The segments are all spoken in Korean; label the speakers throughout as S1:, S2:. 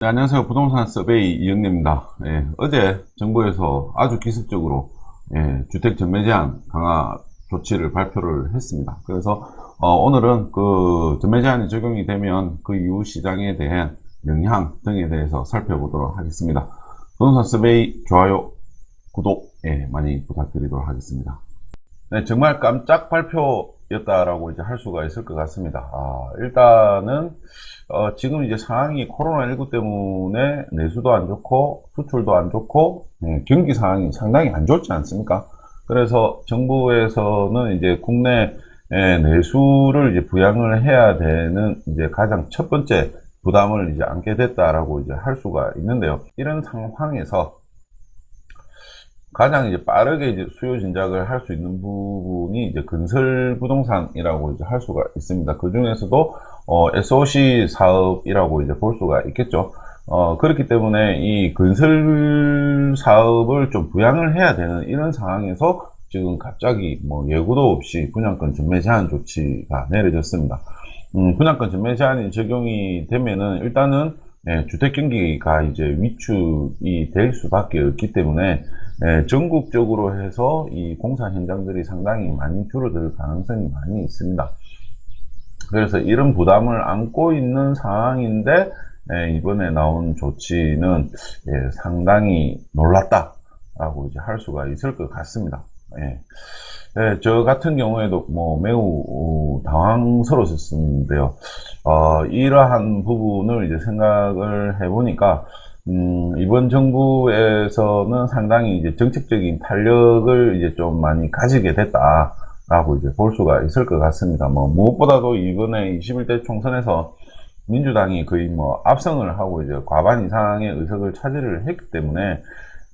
S1: 네, 안녕하세요. 부동산 서베이 이영래입니다. 예, 어제 정부에서 아주 기습적으로 예, 주택 전매 제한 강화 조치를 발표를 했습니다. 그래서 어, 오늘은 그 전매 제한이 적용이 되면 그 이후 시장에 대한 영향 등에 대해서 살펴보도록 하겠습니다. 부동산 서베이 좋아요, 구독 예, 많이 부탁드리도록 하겠습니다. 네, 정말 깜짝 발표 였다라고 이제 할 수가 있을 것 같습니다. 아, 일단은 어, 지금 이제 상황이 코로나19 때문에 내수도 안 좋고 수출도 안 좋고 예, 경기 상황이 상당히 안 좋지 않습니까? 그래서 정부에서는 이제 국내 예, 내수를 이제 부양을 해야 되는 이제 가장 첫 번째 부담을 이제 안게 됐다라고 이제 할 수가 있는데요. 이런 상황에서 가장 이제 빠르게 이제 수요 진작을 할 수 있는 부분이 이제 건설 부동산이라고 이제 할 수가 있습니다. 그 중에서도 어, SOC 사업이라고 이제 볼 수가 있겠죠. 어, 그렇기 때문에 이 건설 사업을 좀 부양을 해야 되는 이런 상황에서 지금 갑자기 뭐 예고도 없이 분양권 전매 제한 조치가 내려졌습니다. 음, 분양권 전매 제한이 적용이 되면은 일단은 예, 주택 경기가 이제 위축이 될 수밖에 없기 때문에 예, 전국적으로 해서 이 공사 현장들이 상당히 많이 줄어들 가능성이 많이 있습니다. 그래서 이런 부담을 안고 있는 상황인데 예, 이번에 나온 조치는 예, 상당히 놀랐다라고 이제 할 수가 있을 것 같습니다. 예. 예, 저 같은 경우에도 뭐 매우 어, 당황스러웠었는데요. 어, 이러한 부분을 이제 생각을 해보니까 음, 이번 정부에서는 상당히 이제 정책적인 탄력을 이제 좀 많이 가지게 됐다라고 이제 볼 수가 있을 것 같습니다. 뭐 무엇보다도 이번에 21대 총선에서 민주당이 거의 뭐 압승을 하고 이제 과반 이상의 의석을 차지를 했기 때문에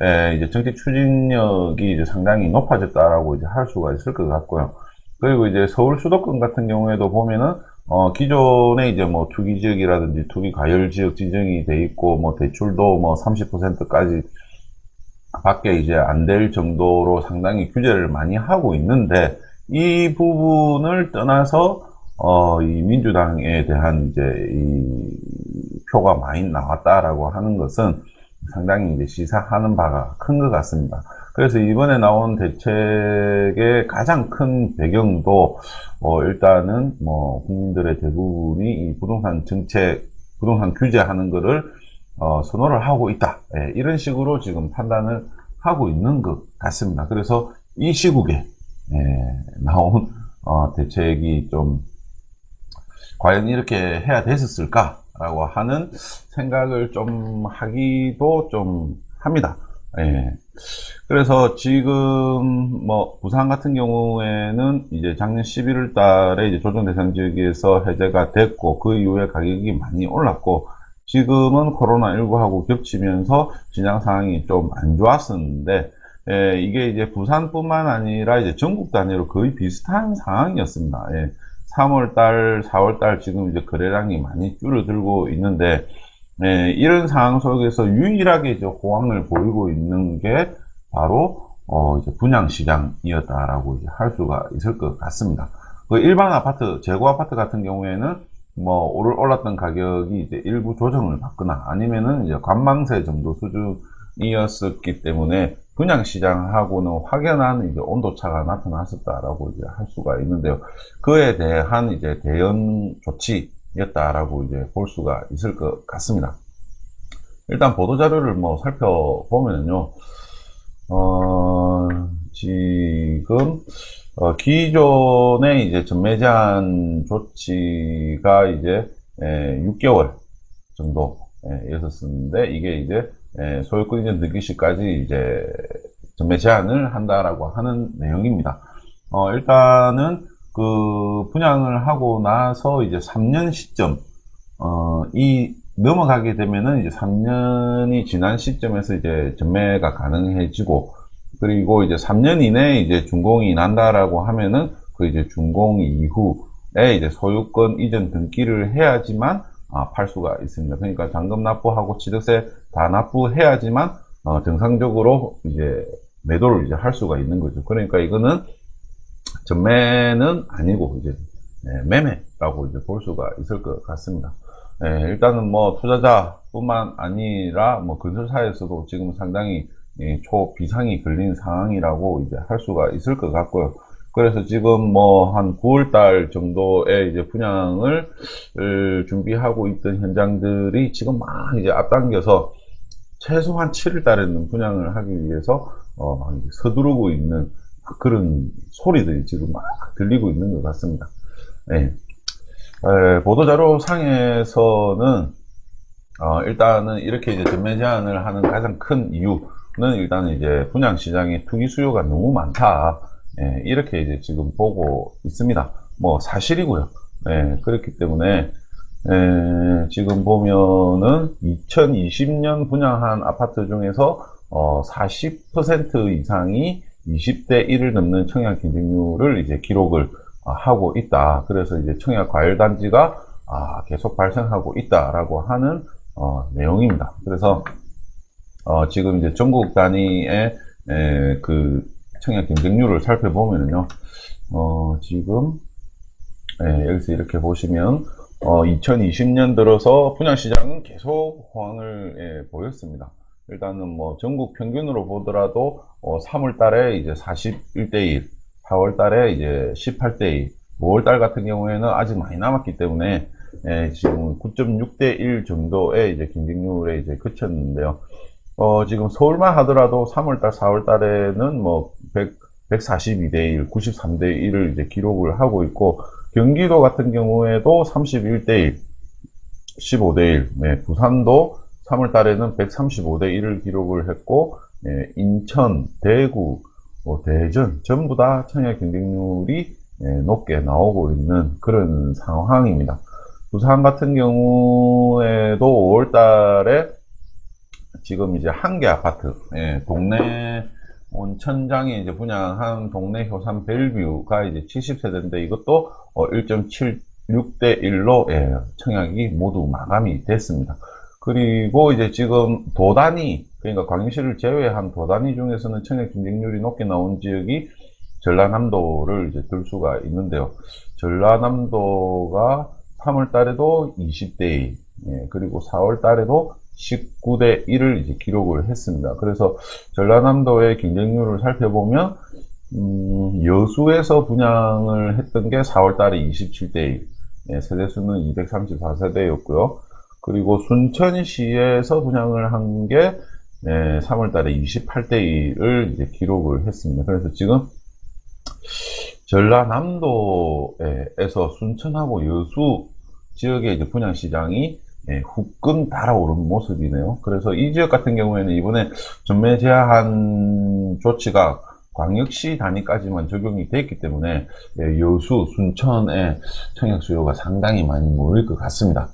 S1: 에, 이제 정책 추진력이 이제 상당히 높아졌다라고 이제 할 수가 있을 것 같고요. 그리고 이제 서울 수도권 같은 경우에도 보면은 어, 기존에 이제 뭐 투기 지역이라든지 투기 과열 지역 지정이 돼 있고 뭐 대출도 뭐 30%까지 밖에 이제 안 될 정도로 상당히 규제를 많이 하고 있는데 이 부분을 떠나서 어, 이 민주당에 대한 이제 이 표가 많이 나왔다라고 하는 것은 상당히 이제 시사하는 바가 큰 것 같습니다. 그래서 이번에 나온 대책의 가장 큰 배경도 어 일단은 뭐 국민들의 대부분이 이 부동산 정책, 부동산 규제하는 것을 어 선호를 하고 있다. 예, 이런 식으로 지금 판단을 하고 있는 것 같습니다. 그래서 이 시국에 예, 나온 어 대책이 좀 과연 이렇게 해야 됐었을까 라고 하는 생각을 좀 하기도 좀 합니다. 예. 그래서 지금 뭐 부산 같은 경우에는 이제 작년 11월 달에 이제 조정 대상 지역에서 해제가 됐고 그 이후에 가격이 많이 올랐고 지금은 코로나19하고 겹치면서 시장 상황이 좀 안 좋았었는데 예, 이게 이제 부산뿐만 아니라 이제 전국 단위로 거의 비슷한 상황이었습니다. 예. 3월 달, 4월 달 지금 이제 거래량이 많이 줄어들고 있는데 네, 이런 상황 속에서 유일하게 이제 호황을 보이고 있는 게 바로 어, 이제 분양 시장이었다라고 이제 할 수가 있을 것 같습니다. 그 일반 아파트, 재고 아파트 같은 경우에는 뭐 오를 올랐던 가격이 이제 일부 조정을 받거나 아니면은 이제 관망세 정도 수준 이었었기 때문에 분양 시장하고는 확연한 이제 온도차가 나타났었다라고 이제 할 수가 있는데요. 그에 대한 이제 대응 조치 였다라고 이제 볼 수가 있을 것 같습니다. 일단 보도자료를 뭐 살펴보면요. 어, 지금, 어, 기존의 이제 전매 제한 조치가 이제, 에, 6개월 정도, 예, 였었는데, 이게 이제, 에, 소유권 이전 등기 시까지 이제 전매 제한을 한다라고 하는 내용입니다. 어, 일단은, 그 분양을 하고 나서 이제 3년 시점 어, 이 넘어가게 되면은 이제 3년이 지난 시점에서 이제 전매가 가능해지고 그리고 이제 3년 이내에 이제 준공이 난다라고 하면은 그 이제 준공 이후에 이제 소유권 이전 등기를 해야지만 아, 팔 수가 있습니다. 그러니까 잔금 납부하고 취득세 다 납부해야지만 어, 정상적으로 이제 매도를 이제 할 수가 있는 거죠. 그러니까 이거는 전매는 아니고 이제 네, 매매라고 이제 볼 수가 있을 것 같습니다. 예, 일단은 뭐 투자자뿐만 아니라 뭐 건설사에서도 지금 상당히 예, 초비상이 걸린 상황이라고 이제 할 수가 있을 것 같고요. 그래서 지금 뭐 한 9월 달 정도에 이제 분양을 준비하고 있던 현장들이 지금 막 이제 앞당겨서 최소한 7월 달에는 분양을 하기 위해서 어, 서두르고 있는 그런 소리들이 지금 막 들리고 있는 것 같습니다. 네. 에, 보도자료 상에서는 어, 일단은 이렇게 이제 전매 제한을 하는 가장 큰 이유는 일단 이제 분양 시장에 투기 수요가 너무 많다. 예, 이렇게 이제 지금 보고 있습니다. 뭐 사실이고요. 예, 그렇기 때문에 예, 지금 보면은 2020년 분양한 아파트 중에서 어, 40% 이상이 20대 1을 넘는 청약 경쟁률을 이제 기록을 어, 하고 있다. 그래서 이제 청약 과열 단지가 아, 계속 발생하고 있다라고 하는 어, 내용입니다. 그래서 어, 지금 이제 전국 단위의 에, 그 청약 경쟁률을 살펴보면요. 어, 지금 예, 여기서 이렇게 보시면 어, 2020년 들어서 분양시장은 계속 호황을 예, 보였습니다. 일단은 뭐 전국 평균으로 보더라도 어, 3월 달에 이제 41대 1, 4월 달에 이제 18대 2, 5월 달 같은 경우에는 아직 많이 남았기 때문에 예, 지금 9.6대 1 정도의 이제 경쟁률에 이제 그쳤는데요. 어, 지금 서울만 하더라도 3월달, 4월달에는 뭐 100, 142대 1, 93대 1을 이제 기록을 하고 있고 경기도 같은 경우에도 31대 1, 15대 1, 네, 부산도 3월 달에는 135대 1을 기록을 했고 네, 인천, 대구, 뭐 대전 전부 다 청약 경쟁률이 네, 높게 나오고 있는 그런 상황입니다. 부산 같은 경우에도 5월 달에 지금 이제 한 개 아파트, 예, 동네 온천장에 이제 분양한 동네 효산 벨뷰가 이제 70세대인데 이것도 어, 1.76대 1로 예, 청약이 모두 마감이 됐습니다. 그리고 이제 지금 도단위, 그러니까 광역시를 제외한 도단위 중에서는 청약 경쟁률이 높게 나온 지역이 전라남도를 이제 들 수가 있는데요. 전라남도가 3월 달에도 20대 2, 예, 그리고 4월 달에도 19대 1을 이제 기록을 했습니다. 그래서 전라남도의 경쟁률을 살펴보면 음, 여수에서 분양을 했던 게 4월 달에 27대 1, 예, 세대수는 234세대였고요. 그리고 순천시에서 분양을 한게 예, 3월 달에 28대 1을 이제 기록을 했습니다. 그래서 지금 전라남도에서 순천하고 여수 지역의 이제 분양 시장이 예, 후끈 달아오른 모습이네요. 그래서 이 지역 같은 경우에는 이번에 전매 제한 조치가 광역시 단위까지만 적용이 됐기 때문에 예, 여수, 순천의 청약 수요가 상당히 많이 모일 것 같습니다.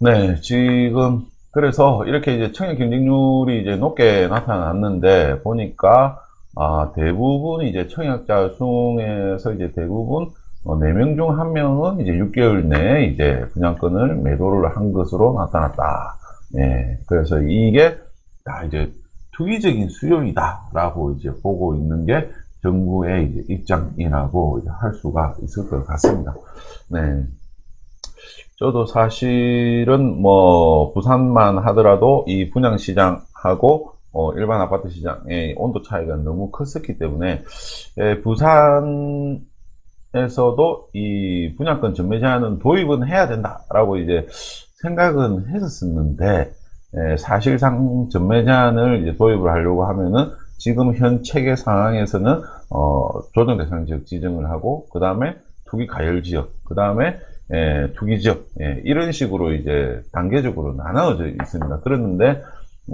S1: 네, 지금 그래서 이렇게 이제 청약 경쟁률이 이제 높게 나타났는데 보니까 아, 대부분 이제 청약자 중에서 이제 대부분 어, 4명 중 1명은 이제 6개월 내에 이제 분양권을 매도를 한 것으로 나타났다. 예, 그래서 이게 다 이제 투기적인 수요이다. 라고 이제 보고 있는 게 정부의 이제 입장이라고 이제 할 수가 있을 것 같습니다. 네. 저도 사실은 뭐 부산만 하더라도 이 분양 시장하고 어, 일반 아파트 시장의 온도 차이가 너무 컸었기 때문에 예, 부산 에서도 이 분양권 전매 제한은 도입은 해야 된다라고 이제 생각은 했었는데 에, 사실상 전매 제한을 도입을 하려고 하면은 지금 현 체계 상황에서는 어, 조정 대상 지역 지정을 하고 그 다음에 투기 가열 지역 그 다음에 투기 지역 예, 이런 식으로 이제 단계적으로 나눠져 있습니다. 그랬는데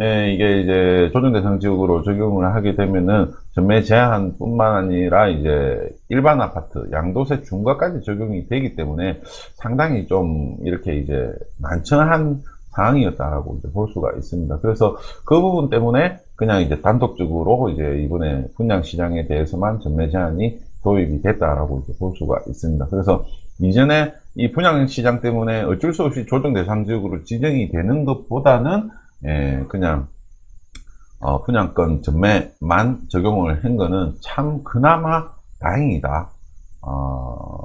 S1: 예, 이게 이제 조정 대상 지역으로 적용을 하게 되면은 전매 제한뿐만 아니라 이제 일반 아파트, 양도세 중과까지 적용이 되기 때문에 상당히 좀 이렇게 이제 난처한 상황이었다라고 이제 볼 수가 있습니다. 그래서 그 부분 때문에 그냥 이제 단독적으로 이제 이번에 분양 시장에 대해서만 전매 제한이 도입이 됐다라고 이제 볼 수가 있습니다. 그래서 이전에 이 분양 시장 때문에 어쩔 수 없이 조정 대상 지역으로 지정이 되는 것보다는 예, 그냥 어, 분양권 전매만 적용을 한 거는 참 그나마 다행이다. 어,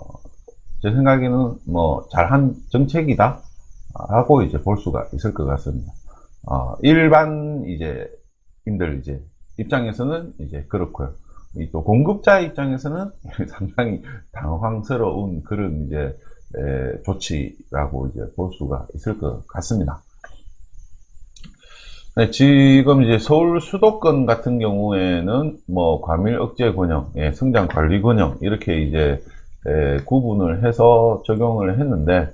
S1: 제 생각에는 뭐 잘한 정책이다. 라고 이제 볼 수가 있을 것 같습니다. 어, 일반 이제 임들 이제 입장에서는 이제 그렇고요. 이또 공급자 입장에서는 상당히 당황스러운 그런 이제 에, 조치라고 이제 볼 수가 있을 것 같습니다. 네, 지금 이제 서울 수도권 같은 경우에는 뭐 과밀 억제 권역, 예, 성장 관리 권역 이렇게 이제 에, 구분을 해서 적용을 했는데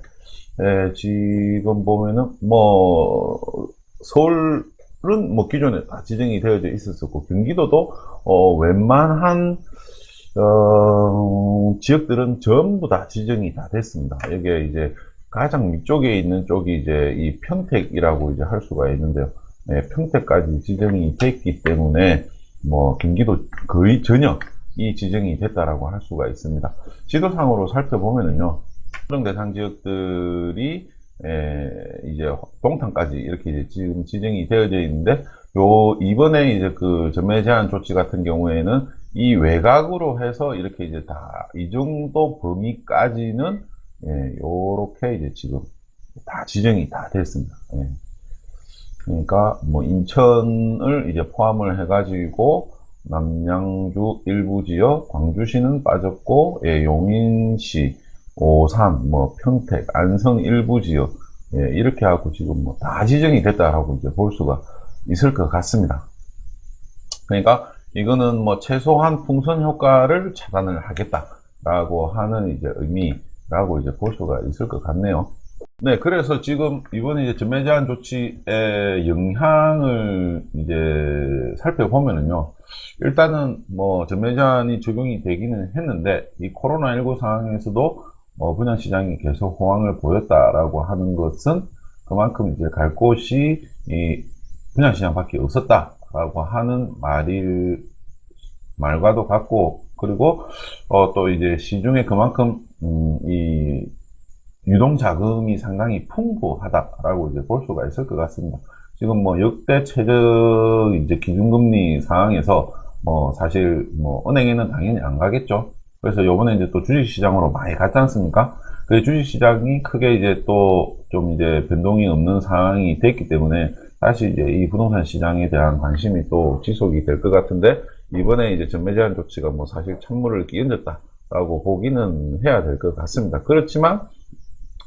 S1: 에, 지금 보면은 뭐 서울은 뭐 기존에 다 지정이 되어져 있었었고 경기도도 어, 웬만한 어, 지역들은 전부 다 지정이 다 됐습니다. 여기에 이제 가장 위쪽에 있는 쪽이 이제 이 평택이라고 이제 할 수가 있는데요. 네, 평택까지 지정이 됐기 때문에 뭐 경기도 거의 전혀 이 지정이 됐다라고 할 수가 있습니다. 지도상으로 살펴보면은요, 특정 대상 지역들이 에, 이제 동탄까지 이렇게 지금 지정이 되어져 있는데 요 이번에 이제 그 전매 제한 조치 같은 경우에는 이 외곽으로 해서 이렇게 이제 다 이 정도 범위까지는 예, 요렇게 이제 지금 다 지정이 다 됐습니다. 예. 그러니까 뭐 인천을 이제 포함을 해가지고 남양주 일부 지역, 광주시는 빠졌고 예, 용인시, 오산, 뭐 평택, 안성 일부 지역 예, 이렇게 하고 지금 뭐 다 지정이 됐다라고 이제 볼 수가 있을 것 같습니다. 그러니까 이거는 뭐 최소한 풍선 효과를 차단을 하겠다라고 하는 이제 의미라고 이제 볼 수가 있을 것 같네요. 네, 그래서 지금 이번에 이제 전매 제한 조치의 영향을 이제 살펴보면은요. 일단은 뭐 전매 제한이 적용이 되기는 했는데 이 코로나19 상황에서도 뭐 분양 시장이 계속 호황을 보였다라고 하는 것은 그만큼 이제 갈 곳이 이 분양 시장밖에 없었다라고 하는 말일 말과도 같고 그리고 어, 또 이제 시중에 그만큼 음, 이 유동 자금이 상당히 풍부하다라고 이제 볼 수가 있을 것 같습니다. 지금 뭐 역대 최저 이제 기준금리 상황에서 뭐 사실 뭐 은행에는 당연히 안 가겠죠. 그래서 요번에 이제 또 주식시장으로 많이 갔지 않습니까? 그 주식시장이 크게 이제 또 좀 이제 변동이 없는 상황이 됐기 때문에 다시 이제 이 부동산 시장에 대한 관심이 또 지속이 될 것 같은데 이번에 이제 전매 제한 조치가 뭐 사실 찬물을 끼얹었다라고 보기는 해야 될 것 같습니다. 그렇지만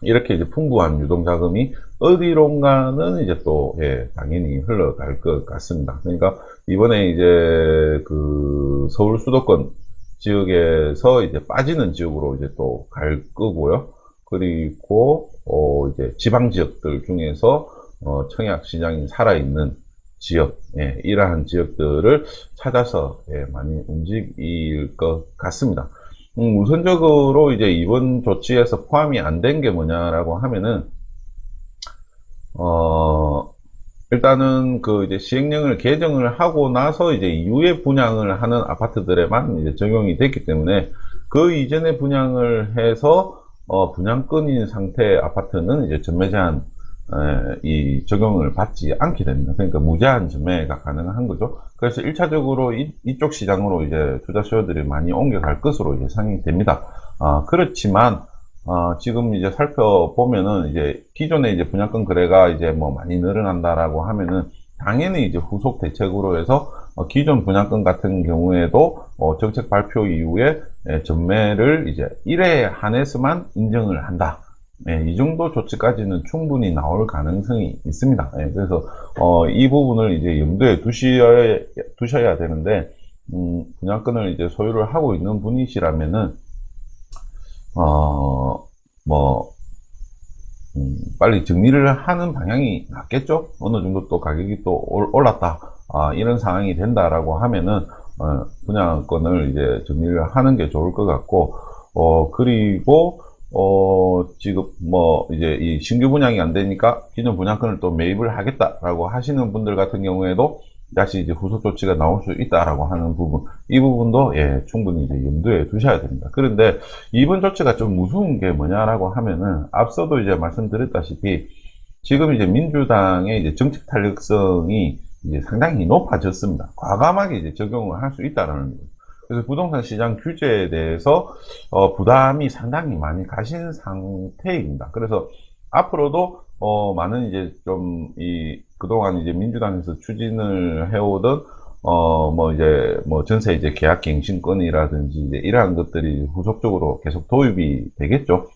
S1: 이렇게 이제 풍부한 유동 자금이 어디론가는 이제 또, 예, 당연히 흘러갈 것 같습니다. 그러니까 이번에 이제 그 서울 수도권 지역에서 이제 빠지는 지역으로 이제 또 갈 거고요. 그리고, 어, 이제 지방 지역들 중에서, 어, 청약 시장이 살아있는 지역, 예, 이러한 지역들을 찾아서, 예, 많이 움직일 것 같습니다. 음, 우선적으로 이제 이번 조치에서 포함이 안 된 게 뭐냐라고 하면은, 어, 일단은 그 이제 시행령을 개정을 하고 나서 이제 이후에 분양을 하는 아파트들에만 이제 적용이 됐기 때문에 그 이전에 분양을 해서 어, 분양권인 상태의 아파트는 이제 전매 제한 에, 이 적용을 받지 않게 됩니다. 그러니까 무제한 전매가 가능한 거죠. 그래서 1차적으로 이, 쪽 시장으로 이제 투자 수요들이 많이 옮겨갈 것으로 예상이 됩니다. 아, 그렇지만 어, 지금 이제 살펴보면은 이제 기존에 이제 분양권 거래가 이제 뭐 많이 늘어난다라고 하면은 당연히 이제 후속 대책으로 해서 어, 기존 분양권 같은 경우에도 어, 정책 발표 이후에 예, 전매를 이제 1회 한해서만 인정을 한다. 예, 이 정도 조치까지는 충분히 나올 가능성이 있습니다. 예, 그래서 어, 이 부분을 이제 염두에 두셔야, 두셔야 되는데 음, 분양권을 이제 소유를 하고 있는 분이시라면은 어, 뭐 음, 빨리 정리를 하는 방향이 낫겠죠. 어느 정도 또 가격이 또 올랐다 아, 이런 상황이 된다라고 하면은 어, 분양권을 이제 정리를 하는 게 좋을 것 같고 어, 그리고 어, 지금 뭐 이제 이 신규 분양이 안 되니까 기존 분양권을 또 매입을 하겠다라고 하시는 분들 같은 경우에도 다시 이제 후속 조치가 나올 수 있다라고 하는 부분, 이 부분도 예, 충분히 이제 염두에 두셔야 됩니다. 그런데 이번 조치가 좀 무서운 게 뭐냐라고 하면은 앞서도 이제 말씀드렸다시피 지금 이제 민주당의 이제 정책 탄력성이 이제 상당히 높아졌습니다. 과감하게 이제 적용을 할 수 있다라는 거죠. 그래서 부동산 시장 규제에 대해서 어, 부담이 상당히 많이 가신 상태입니다. 그래서 앞으로도 어, 많은 이제 좀, 이, 그동안 이제 민주당에서 추진을 해오던, 어, 뭐 이제, 뭐 전세 이제 계약 갱신권이라든지 이제 이러한 것들이 후속적으로 계속 도입이 되겠죠.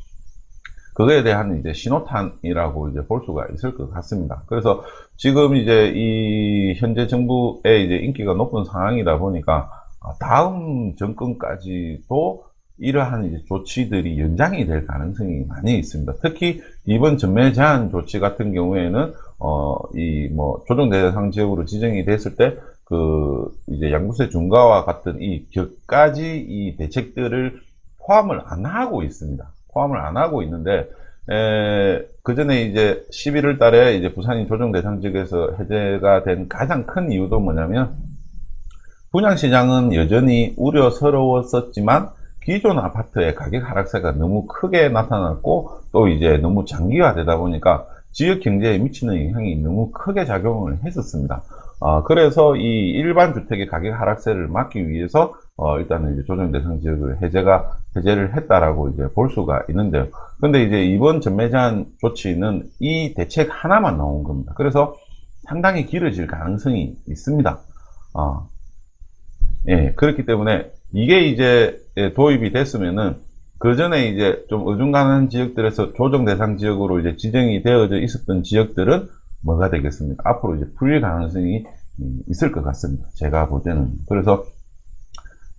S1: 그거에 대한 이제 신호탄이라고 이제 볼 수가 있을 것 같습니다. 그래서 지금 이제 이 현재 정부의 이제 인기가 높은 상황이다 보니까 아, 다음 정권까지도 이러한 이제 조치들이 연장이 될 가능성이 많이 있습니다. 특히 이번 전매 제한 조치 같은 경우에는 어 이 뭐 조정 대상 지역으로 지정이 됐을 때 그 이제 양도세 중과와 같은 이 격까지 이 대책들을 포함을 안 하고 있습니다. 포함을 안 하고 있는데 그 전에 이제 11월 달에 이제 부산이 조정 대상 지역에서 해제가 된 가장 큰 이유도 뭐냐면 분양시장은 여전히 우려스러웠었지만 기존 아파트의 가격 하락세가 너무 크게 나타났고 또 이제 너무 장기화되다 보니까 지역 경제에 미치는 영향이 너무 크게 작용을 했었습니다. 어, 그래서 이 일반 주택의 가격 하락세를 막기 위해서 어, 일단은 이제 조정 대상 지역을 해제가 해제를 했다라고 이제 볼 수가 있는데요. 근데 이제 이번 전매 제한 조치는 이 대책 하나만 나온 겁니다. 그래서 상당히 길어질 가능성이 있습니다. 어, 예, 그렇기 때문에 이게 이제 예, 도입이 됐으면은 그 전에 이제 좀 어중간한 지역들에서 조정 대상 지역으로 이제 지정이 되어져 있었던 지역들은 뭐가 되겠습니까? 앞으로 이제 풀릴 가능성이 음, 있을 것 같습니다. 제가 볼 때는. 그래서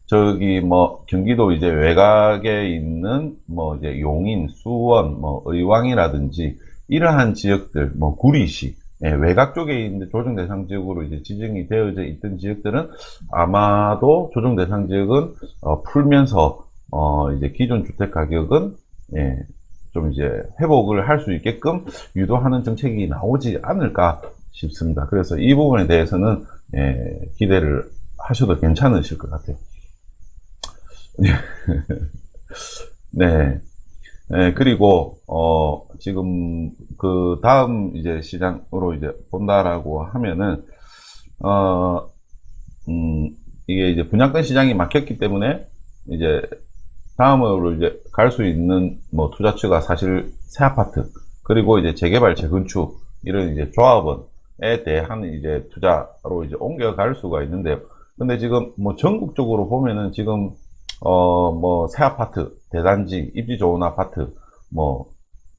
S1: 저기 뭐 경기도 이제 외곽에 있는 뭐 이제 용인, 수원, 뭐 의왕이라든지 이러한 지역들, 뭐 구리시, 예, 외곽 쪽에 있는 조정 대상 지역으로 이제 지정이 되어져 있던 지역들은 아마도 조정 대상 지역은 어, 풀면서 어, 이제 기존 주택 가격은 예, 좀 이제 회복을 할 수 있게끔 유도하는 정책이 나오지 않을까 싶습니다. 그래서 이 부분에 대해서는 예, 기대를 하셔도 괜찮으실 것 같아요. 네. 네, 그리고, 어, 지금, 그, 다음 이제 시장으로 이제 본다라고 하면은, 어, 음, 이게 이제 분양권 시장이 막혔기 때문에, 이제, 다음으로 이제 갈 수 있는 뭐 투자처가 사실 새 아파트, 그리고 이제 재개발, 재건축, 이런 이제 조합원에 대한 이제 투자로 이제 옮겨갈 수가 있는데요. 근데 지금 뭐 전국적으로 보면은 지금 어, 뭐, 새 아파트, 대단지, 입지 좋은 아파트, 뭐,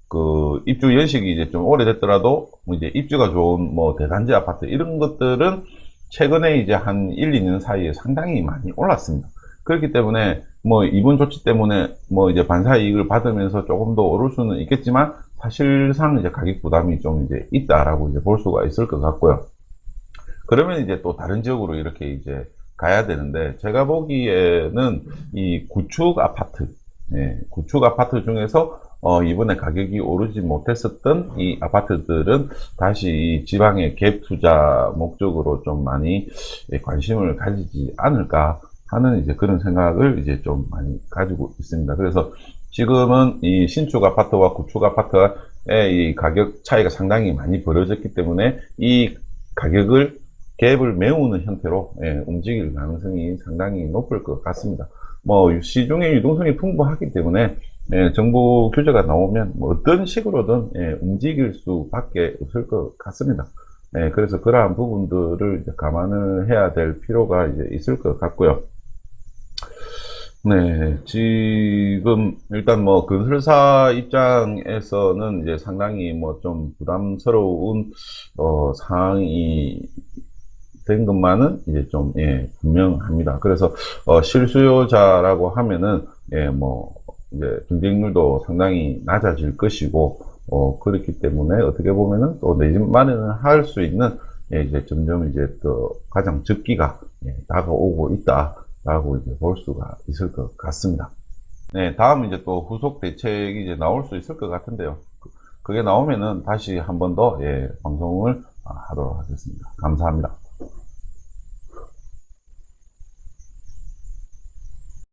S1: 그, 입주 연식이 이제 좀 오래됐더라도, 뭐 이제 입주가 좋은 뭐, 대단지 아파트, 이런 것들은 최근에 이제 한 1, 2년 사이에 상당히 많이 올랐습니다. 그렇기 때문에, 뭐, 이번 조치 때문에 뭐, 이제 반사 이익을 받으면서 조금 더 오를 수는 있겠지만, 사실상 이제 가격 부담이 좀 이제 있다라고 이제 볼 수가 있을 것 같고요. 그러면 이제 또 다른 지역으로 이렇게 이제 가야 되는데 제가 보기에는 이 구축 아파트, 예, 구축 아파트 중에서 어, 이번에 가격이 오르지 못했었던 이 아파트들은 다시 이 지방의 갭 투자 목적으로 좀 많이 예, 관심을 가지지 않을까 하는 이제 그런 생각을 이제 좀 많이 가지고 있습니다. 그래서 지금은 이 신축 아파트와 구축 아파트의 이 가격 차이가 상당히 많이 벌어졌기 때문에 이 가격을 갭을 메우는 형태로 예, 움직일 가능성이 상당히 높을 것 같습니다. 뭐 시중의 유동성이 풍부하기 때문에 예, 정부 규제가 나오면 뭐 어떤 식으로든 예, 움직일 수밖에 없을 것 같습니다. 예, 그래서 그러한 부분들을 감안을 해야 될 필요가 이제 있을 것 같고요. 네, 지금 일단 뭐 건설사 입장에서는 이제 상당히 뭐 좀 부담스러운 어, 상황이 된 것만은 이제 좀, 예, 분명합니다. 그래서, 어, 실수요자라고 하면은, 예, 뭐, 이제 경쟁률도 상당히 낮아질 것이고, 어, 그렇기 때문에 어떻게 보면은 또 내 집 마련을 할 수 있는, 예, 이제 점점 이제 또 가장 적기가 예, 다가오고 있다라고 이제 볼 수가 있을 것 같습니다. 네, 다음 이제 또 후속 대책이 이제 나올 수 있을 것 같은데요. 그, 그게 나오면은 다시 한 번 더, 예, 방송을 하도록 하겠습니다. 감사합니다.